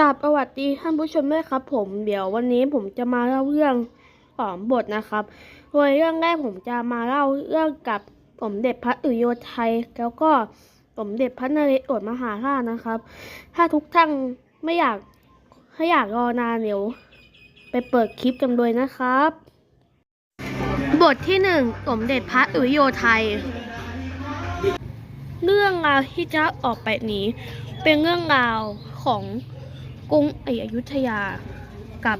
กับสวัสดีท่านผู้ชมด้วยครับ ผมเดี๋ยววันนี้ผมจะมาเล่าเรื่องสองบทนะครับ โดยเรื่องแรกผมจะมาเล่าเรื่องกับสมเด็จพระอุโยไทยแล้วก็สมเด็จพระนเรศวรมหาราชนะครับ ถ้าทุกท่านไม่อยากถ้าอยากรอนานเดี๋ยวไปเปิดคลิปกันเลยนะครับ บทที่หนึ่งสมเด็จพระอุโยไทยเรื่องราวที่จะออกไปนี้ เป็นเรื่องราวของ กรุงอยุธยากับ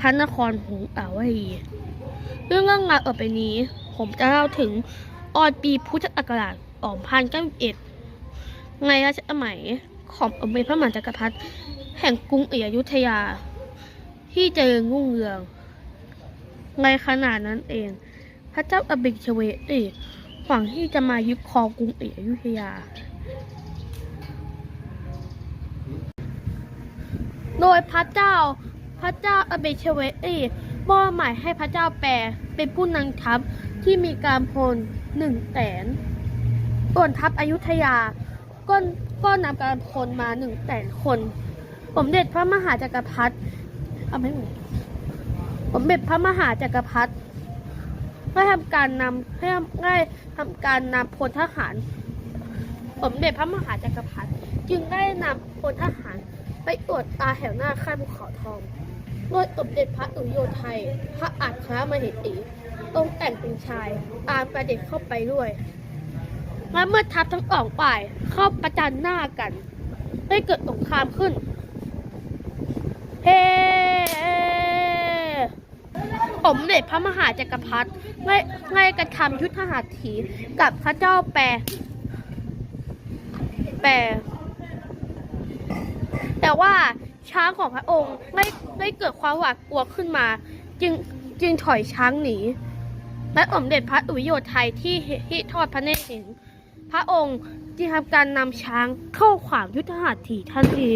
พระนครหงส์อาวดีเรื่องเรื่องราวออไปนี้ ผมจะเล่าถึงออนปีพุทธศักราช2091ในรัชสมัยของสมเด็จพระมหาจักรพรรดิแห่งกรุงอยุธยา ที่เจริญรุ่งเรือง ในขณะนั้นเอง พระเจ้าอบิชเวตีหวังที่จะมายึดครองกรุงอยุธยา โดยพระเจ้าพระเจ้าอเบเชเวตีมอบหมายให้พระเจ้าแปรเป็นผู้นำทัพที่มีการพลหนึ่งแสนส่วนทัพอยุธยาก็ก็นำการพลมาหนึ่งแสนคนสมเด็จพระมหาจักรพรรดิเอาไม่หมดสมเด็จพระมหาจักรพรรดิได้ทำการนำให้ได้ทำการนำพลทหารสมเด็จพระมหาจักรพรรดิจึงได้นำพลทหาร ไปตรวจตาแถวหน้าค่ายภูเขาทองโดยสมเด็จพระอุโยไทย พระอัครมเหสีองแต่งเป็นชาย ตามประเด็จเข้าไปด้วย และเมื่อทัพทั้งสองฝ่ายเข้าประจันหน้ากัน ได้เกิดสงครามขึ้น เฮ้สมเด็จพระมหาจักรพรรดิได้ได้กระทำยุทธหัตถีกับพระเจ้าแปรแปร แต่ว่าช้างของพระองค์ไม่ได้เกิดความหวาดกลัวขึ้นมา จึงจึงถอยช้างหนี และสมเด็จพระอุโยไทยที่ที่ทอดพระเนตรเห็นพระองค์จึงทำการนำช้างเข้าขวางยุทธหัตถีทันที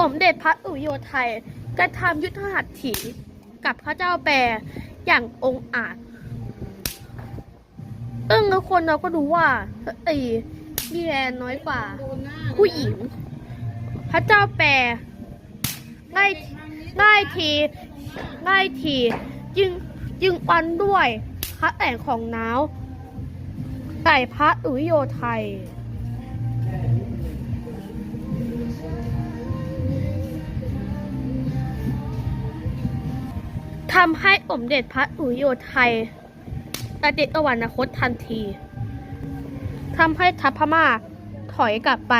อมเด็จพระอุโยไทยกระทำยุทธหัตถีกับพระเจ้าแปรอย่างองอาจ เอิ้งแล้วคนเราก็รู้ว่าไอ้มีแรงน้อยกว่า ผู้หญิง พระเจ้าแปรง่ายง่ายทีง่ายทีจึงจึงปันด้วยพระแต่งของน้าวไก่พระอุยโยไทยทำให้สมเด็จพระอุยโยไทย แต่เด็ดอวันคตทันทีทำให้ทัพพม่าถอยกลับไป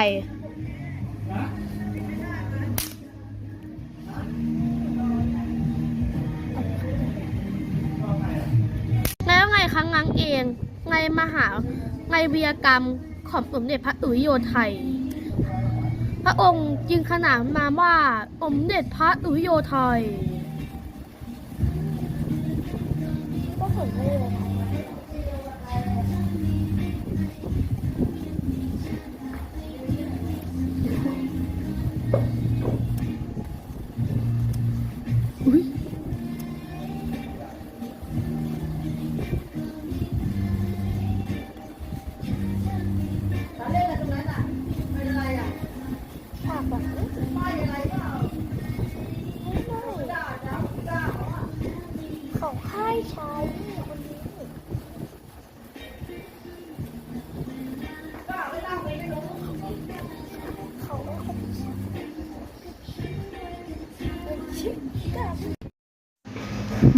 แล้วไงครั้งนั้นเองไงมหาไงวีรกรรมของสมเด็จพระอุยโยไทย พระองค์จึงขนานนาว่าสมเด็จพระอุยโยไทย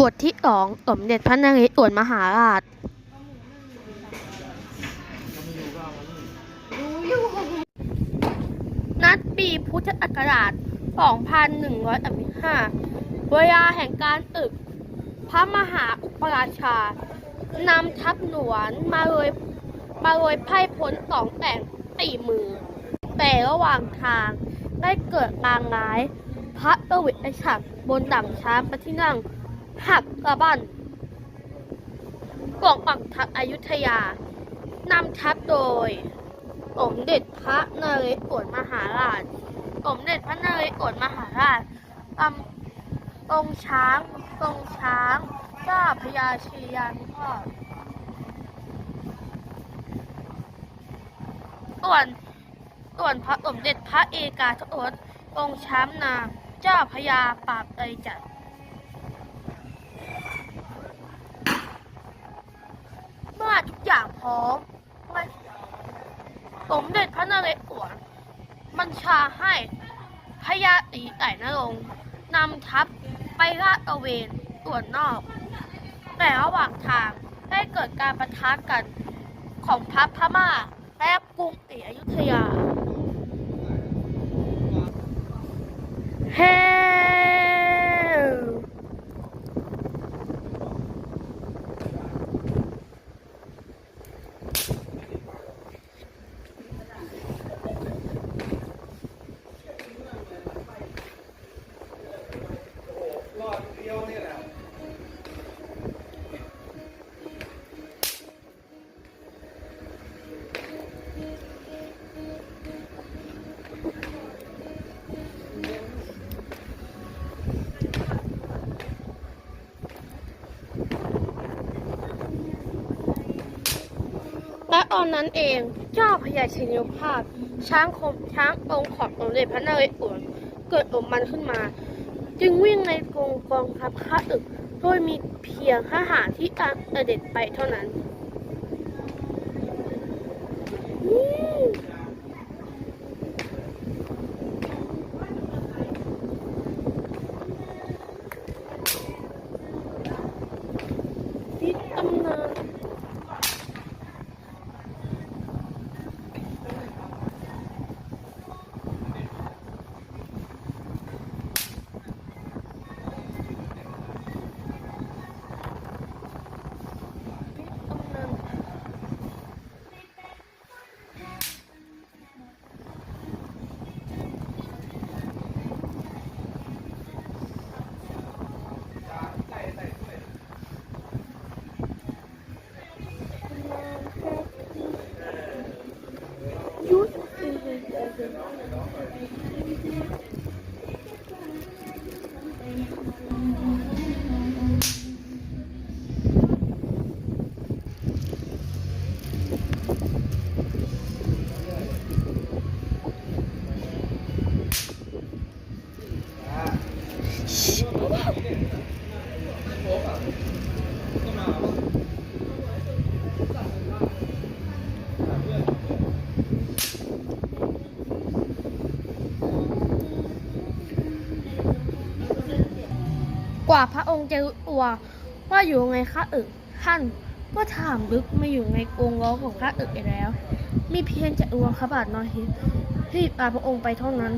บทที่สองสมเด็จพระนเรศวรมหาราช นัดปีพุทธศักราช 2135 เวลาแห่งการอึก พระมหาอุปราชา นำทัพหนวนมาเลยมาเลยไพ่พ้นสองแต่งสี่มือ แต่ระหว่างทางได้เกิดลางร้าย พระประวิตรฉักบนดั่งช้างพระที่นั่ง หักกระบันกองปักทัพอยุธยานำทัพโดยสมเด็จพระนเรศวรมหาราชสมเด็จพระนเรศวรมหาราชตำตรงช้างตรงช้างเจ้าพญาชียานุภาพส่วนส่วนพระสมเด็จพระเอกาทศองค์ช้ำนามเจ้าพญาปราบไตจัก อทุกอย่างพร้อมมันสมเด็จพระนเรศวรบัญชาให้พญาตีไต่นรงนำทัพไปลาดตระเวนส่วนนอก แต่ระหว่างทางได้เกิดการประทะกันของพัพพม่าและกรุงศรีอยุธยาเตอนนั้นเองเจ้าพญาชินภาพ ช้างคมช้างองค์ของสมเด็จพระนเรศวรเกิดอมมันขึ้นมา จึงวิ่งในกองกองทัพข้าศึกโดยมีเพียงทหารที่ตามเสด็จไปเท่านั้น องค์จะรู้ตัวว่าอยู่ไงคะเอึกท่านก็ถามลึกมาอยู่ในกรงล้อของพระเอึกไปแล้ว มีเพียงจะอวงขบาทน้อยที่ที่ตาพระองค์ไปเท่านั้น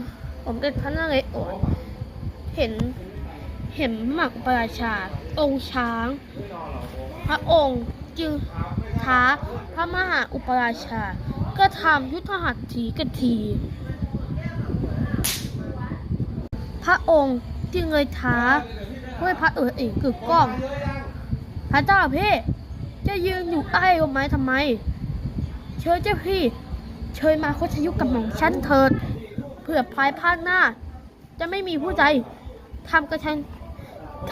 ผมเด็จพระนเรศวรเห็นเห็นหมักประราชา องค์ช้าง พระองค์จึงท้าพระมหาอุปราชา ก็ทำยุทธหัตถีกันที พระองค์จึงเลยท้า ด้วยพระเอ๋ยเอกกึกก้อง พระเจ้าพี่จะยืนอยู่ใต้ร่มไม้ทำไม เชิญเจ้าพี่ เชิญมาโคชยุกับหม่อมชั้นเถิดเพื่อภายภาคหน้า จะไม่มีผู้ใดทำกระชัน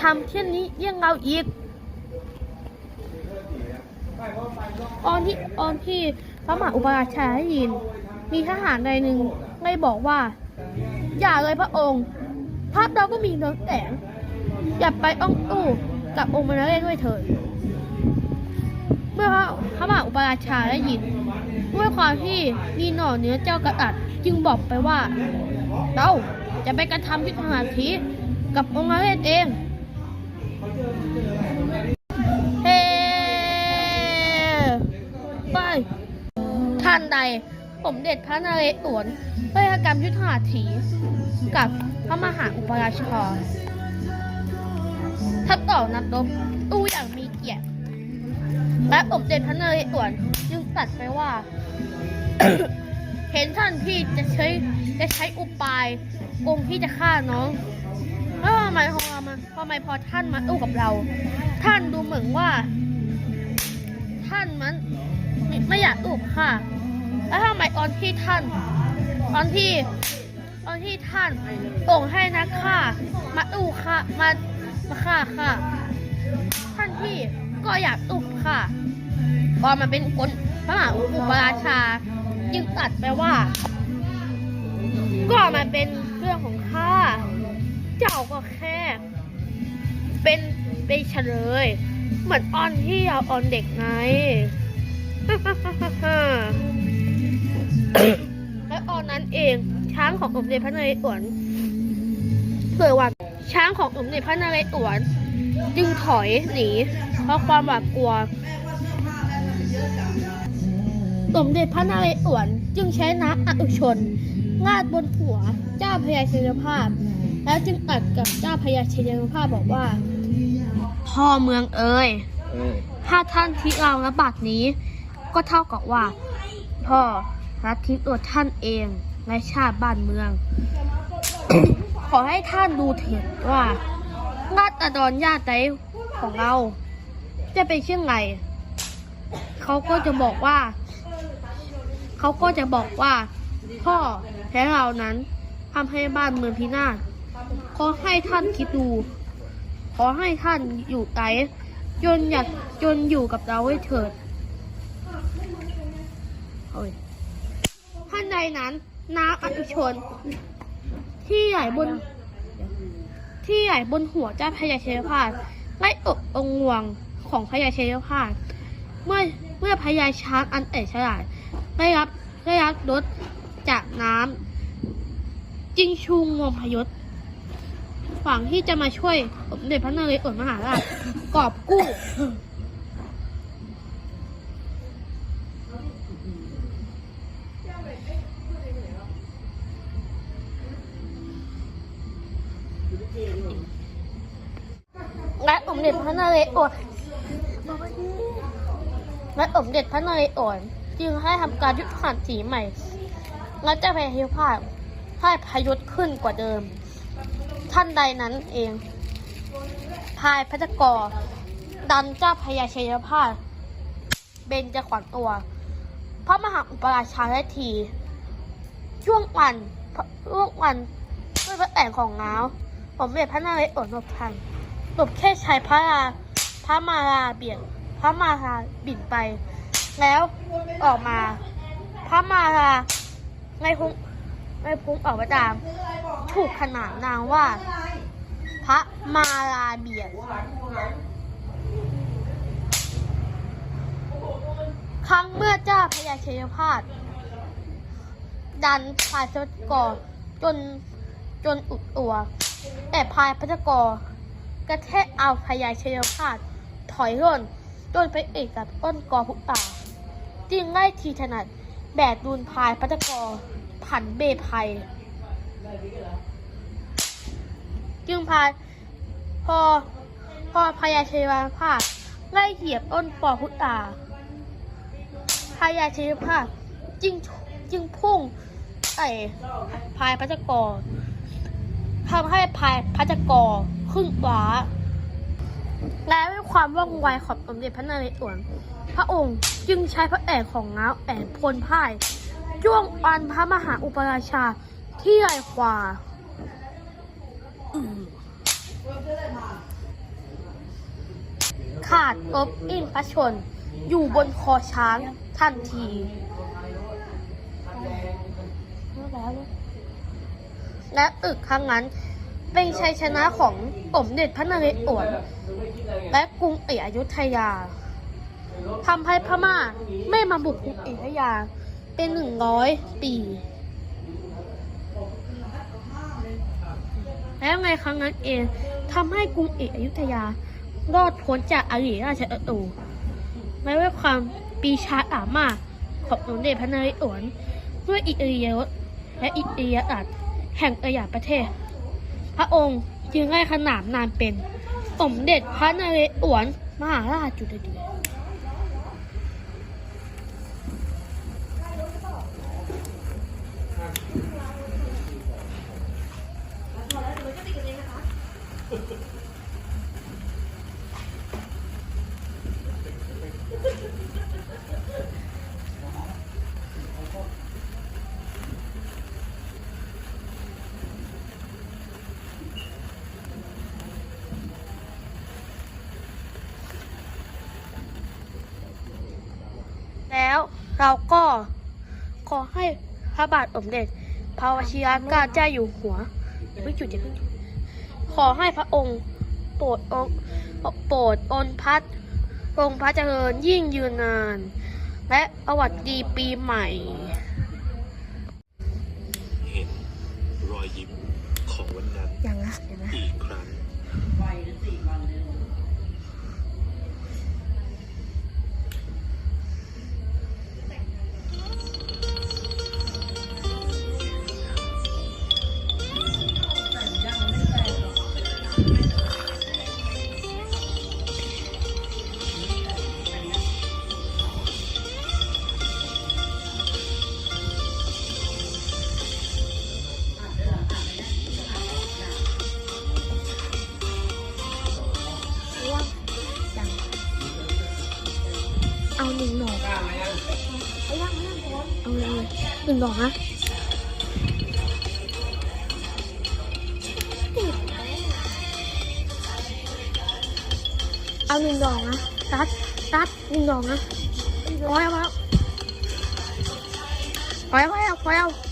ทำเช่นนี้เยี่ยงเราอีกตอนที่ตอนที่พระมหาอุปราชาได้ยิน มีทหารใดหนึ่งได้บอกว่า อย่าเลยพระองค์ ภาพเราก็มีเรืองแสง อย่าไปอ้องอู้กับองค์มรเรศด้วยเถิดเมื่อพระพระมหาอุปราชาได้ยินด้วยความที่มีหน่อเนื้อเจ้ากระอัดจึงบอกไปว่า เราจะไปกระทำยุทธหัตถีกับองค์มรเรศเองเฮ้ไปท่านใดผมเด็ดพระนเรศวรไปกรรมยุทธหัตถีกับพระมหาอุปราชา ทับต่อนับรบตู้อย่างมีเกียรติและผมเด็ดพระนเรศวรจึงตัดไปว่า เห็นท่านพี่จะใช้จะใช้อุบายกงที่จะฆ่าน้องแล้วทำไมพอมาทำไมพอท่านมาอู้กับเรา ท่านดูเหมือนว่า ท่านมันไม่ไม่อยากอู้กับข้าแล้วทำไมตอนที่ท่าน ตอนที่ ตอนที่ท่านส่งให้นักฆ่ามาอู้ฆ่ามา มาฆ่าข้าท่านพี่ก็อยากอู้ฆ่าพอมาเป็นคนพระมหาอุปราชา จึงตัดไปว่า ก็มันเป็นเรื่องของข้า เจ้าก็แค่ เป็นเป็นเฉลย เหมือนออนที่เอาออนเด็กไงและออนนั้นเองช้างของสมเด็จพระนเรศวรเกิดว่า ช้างของสมเด็จพระนเรศวรจึงถอยหนีเพราะความหวาดกลัว สมเด็จพระนเรศวรจึงใช้น้ำออุชนลาดบนหัวเจ้าพญาชัยภาพ แล้วจึงตัดกับเจ้าพญาชัยภาพบอกว่า พ่อเมืองเอ๋ยเออถ้าท่านทิ้งเราระบาดนี้ ก็เท่ากับว่า พ่อรับทิ้งตัวท่านเองและชาติบ้านเมือง ขอให้ท่านดูเถิดว่าราษฎรญาติของเรา จะเป็นเช่นไรเขาก็จะบอกว่า เขาก็จะบอกว่า พ่อแพ้เรานั้นทำให้บ้านเมืองพินาศขอให้ท่านคิดดู ขอให้ท่านอยู่ไกลจนอยากจนอยู่กับเราไว้เถิดท่านใดนั้นน้ำอนุชน ที่ใหญ่บน ที่ใหญ่บนหัวเจ้าพญาเชยพาดไล่อกองค์งวงของพญาเชยพาดเมื่อเมื่อพญาช้างอันเอกฉลาดได้รับได้รับรถจากน้ำจิงชูงวงพยศหวังที่จะมาช่วยสมเด็จพระนเรศวรมหาราชกอบกู้ เด็จพระนเรศวรและสมเด็จพระนเรศวรจึงให้ทำการยุทธหันสีใหม่และเจะพยาธิภาพให้พยศขึ้นกว่าเดิม ท่านใดนั้นเอง พายพระจกรดันเจ้าพญาชัยพาดเบนจะขวัญตัว พระมหาอุปราชาได้ที ช่วงวันช่วงวันด้วยพระแต่งของน้าวผมเด็จพระนเรศวรนบทัน หลบแค่ชายพระราพระมาราเบียดพระมาราบินไป แล้วออกมา พระมาราในพุงในพุงออกมาตาม ถูกขนานนามว่า พระมาลาเบียดครั้งเมื่อเจ้าพญาเชยพาดดันพายพระกรจนจนอุดตัว แต่พายพระกร กระแทกเอาพญาชัยพาดถอยร่นจนไปเอกกับต้นกอพุตาจึงไล่ทีถนัด แบกดูนพายพระกรผันเบภัยจึงพายพอพอพญาเชวาภาพไล่เหยียบต้นปอพุตาพญาเชวาภาพจึงจึงพุ่งใส่พายพัชกร ทำให้พายพัชกรขึ้นฟ้า และด้วยความว่องไวของสมเด็จพระนเรศวรพระองค์จึงใช้พระแอกของน้าวแอกพลพ่ายจ้วงปันพระมหาอุปราชาที่ใหญ่กว่าขาดอบอินพระชน อยู่บนคอช้างทันทีแล และอึกครั้งนั้น เป็นชัยชนะของสมเด็จพระนเรศวรและกรุงเอกอยุธยาทำให้พม่าไม่มาบุกกรุงเอกอยุธยาเป็นหนึ่งร้อยปี แล้วไงครั้งนั้นเองทำให้กรุงเอกอยุธยารอดพ้นจากอารีราชศัตรูแม้ด้วยความปีชาอามาของสมเด็จพระนเรศวรด้วยอิริยและอิริยาบถ แห่งอารยประเทศ พระองค์จึงได้ขนามนามเป็น สมเด็จพระนเรศวรมหาราชจุลเดช แล้วเราก็ข ข อให้พระบาทสมเด็จพระวชิรเกล้าเจ้าอยู่หัวไม่จุดจะเพิ่งจุดขอให้พระองค์โปรดองค์โปรดอนพัดทรงพระเจริญยิ่งยืนนาน และสวัสดีปีใหม่ เห็นรอยยิ้มของวันนั้นอย่างนะเห็นไหมอีกครั้ง บอกนะเอาหนึ่งดอกนะตัดตัดหนึ่งดอกนะปล่อยเอาปล่อยเอาปล้วพอแล้วพ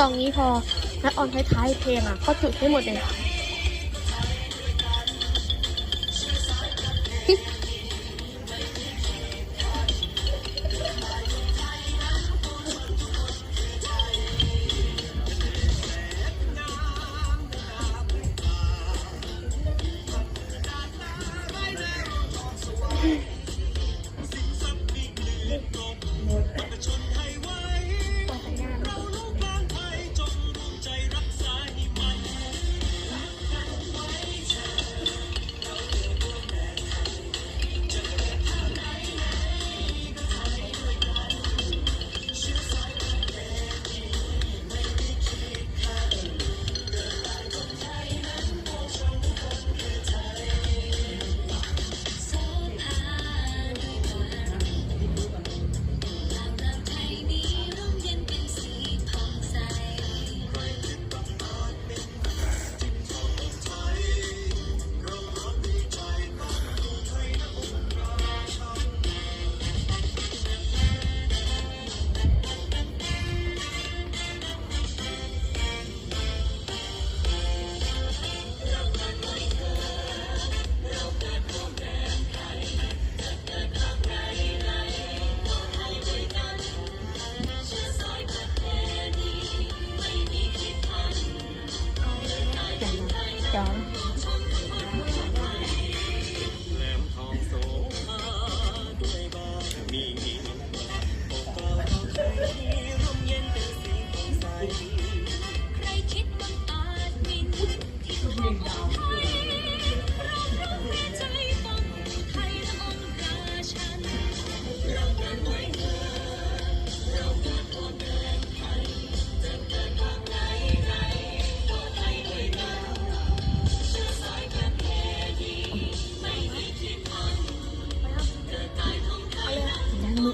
ดอกนี้พอและออนท้ายๆเพลงอะก็จุดให้หมดเลย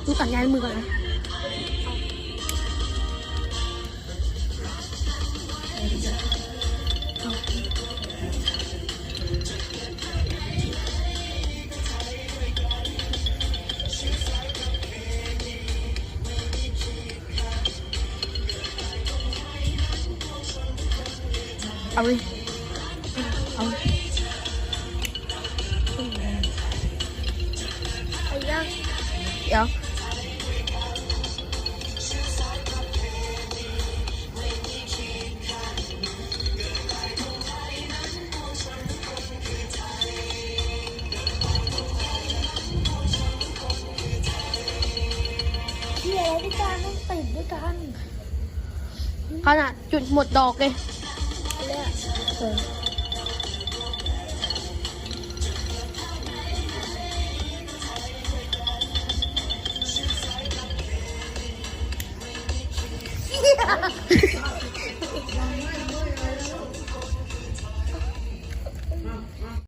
ดูตัดย้ายมือก่อนนะ ขนาดจุดหมดดอกเลยเ